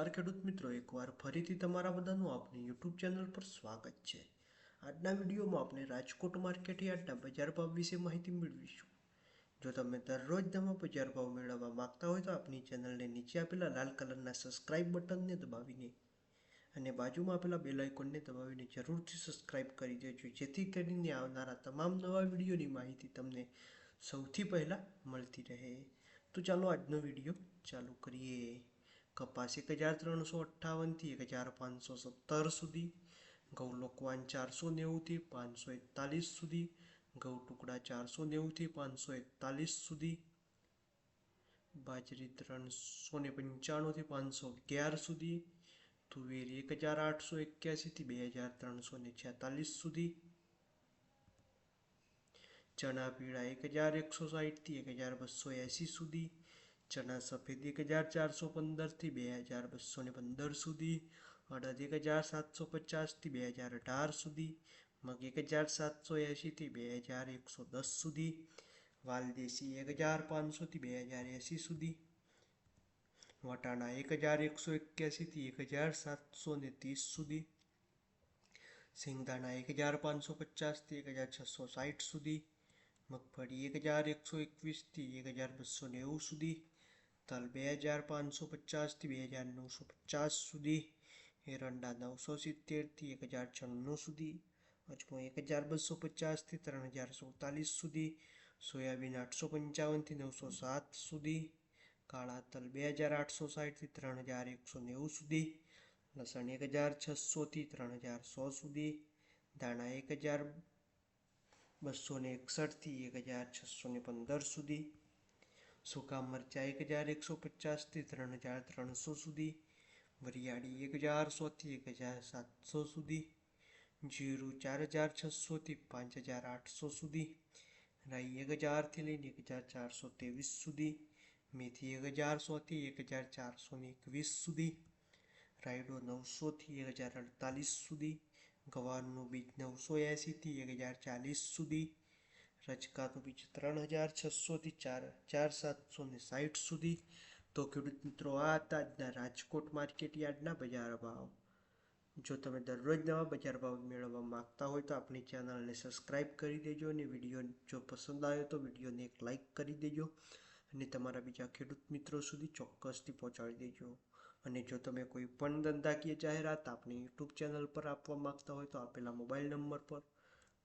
નમસ્કાર ખેડૂત મિત્રો, એકવાર ફરીથી તમારા બધાનું આપની યુટ્યુબ ચેનલ પર સ્વાગત છે. આજના વિડીયોમાં આપણે રાજકોટ માર્કેટ યાર્ડના બજાર ભાવ વિશે માહિતી મેળવીશું. જો તમે દરરોજ નવા બજાર ભાવ મેળવવા માંગતા હોય તો આપની ચેનલને નીચે આપેલા લાલ કલરના સબસ્ક્રાઇબ બટનને દબાવીને અને બાજુમાં આપેલા બેલ આઇકોનને દબાવીને જરૂરથી સબસ્ક્રાઇબ કરી દેજો, જેથી કરીને આવનારા તમામ નવા વિડીયોની માહિતી તમને સૌથી પહેલાં મળતી રહે. તો ચાલો આજનો વીડિયો ચાલુ કરીએ. કપાસ એક હજાર ત્રણસો અઠ્ઠાવનથી એક હજાર પાંચસો સત્તર સુધી ઘઉં લોકવાન ચારસો નેવુંથી પાંચસો એકતાલીસ સુધી ઘઉં ટુકડા ચારસો નેવુંથી પાંચસો એકતાલીસ સુધી, બાજરી ત્રણસો ને પંચાણુંથી પાંચસો અગિયાર સુધી, તુવેર એક હજાર આઠસો એક્યાસીથી બે હજાર ત્રણસો ને છેતાલીસ સુધી, ચણા પીળા એક હજાર એકસો સાઠથી એક હજાર બસો એંસી સુધી ચણા સફેદ એક હજાર ચારસો પંદરથી બે હજાર બસો ને પંદર સુધી અડદ એક હજાર સાતસો પચાસથી બે હજાર અઢાર સુધી મગ એક હજાર સાતસો એંશીથી બે હજાર એકસો દસ સુધી વાલદેશી એક હજાર પાંચસોથી બે હજાર એંસી સુધી વટાણા એક હજાર એકસો એક્યાસીથી એક હજાર સાતસો ને ત્રીસ સુધી સિંગદાણા એક હજાર પાંચસો પચાસથી એક હજાર છસો સાઠ સુધી મગફળી એક હજાર એકસો એકવીસથી એક હજાર બસો નેવું સુધી તલ બે હજાર પાંચસો પચાસથી બે હજાર નવસો પચાસ સુધી. એરંડા નવસો સિત્તેરથી એક હજાર છન્નું સુધી. અજમો એક હજાર બસો પચાસથી ત્રણ હજાર સુડતાલીસ સુધી. સોયાબીન આઠસો પંચાવનથી નવસો સાત સુધી. કાળા તલ બે હજાર આઠસો સાઠથી ત્રણ હજાર એકસો નેવું સુધી. લસણ એક હજાર છસોથી ત્રણ હજાર સો સુધી. દાણા એક હજાર બસો ને એકસઠથી એક હજાર છસો ને પંદર સુધી. સૂકા મરચાં એક હજાર એકસો પચાસથી ત્રણ હજાર ત્રણસો સુધી, વરિયાળી એક હજાર સોથી એક હજાર સાતસો સુધી, જીરું ચાર હજાર છસોથી પાંચ હજાર આઠસો સુધી, રાઈ એક હજારથી લઈને એક હજાર ચારસો ત્રેવીસ સુધી, મેથી એક હજાર સોથી એક હજાર ચારસો ને એકવીસ સુધી, રાયડો નવસોથી એક હજાર અડતાલીસ સુધી, ગવારનું બીજ નવસો એંસીથી એક હજાર ચાલીસ સુધી રચકાનું બીજ ત્રણ હજાર છસોથી ચાર હજાર સાતસો ને સાઠ સુધી. તો ખેડૂત મિત્રો, આ હતા આજના રાજકોટ માર્કેટ યાર્ડના બજાર ભાવ. જો તમે દરરોજ નવા બજાર ભાવ મેળવવા માંગતા હોય તો આપણી ચેનલને સબસ્ક્રાઈબ કરી દેજો અને વીડિયો જો પસંદ આવ્યો તો વિડીયોને એક લાઇક કરી દેજો અને તમારા બીજા ખેડૂત મિત્રો સુધી ચોક્કસથી પહોંચાડી દેજો. અને જો તમે કોઈ પણ ધંધાકીય જાહેરાત આપણી યુટ્યુબ ચેનલ પર આપવા માંગતા હોય તો આપેલા મોબાઈલ નંબર પર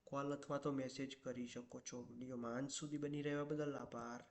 કોલ અથવા તો મેસેજ કરી શકો છો. વિડીયોમાં અંત સુધી બની રહેવા બદલ આભાર.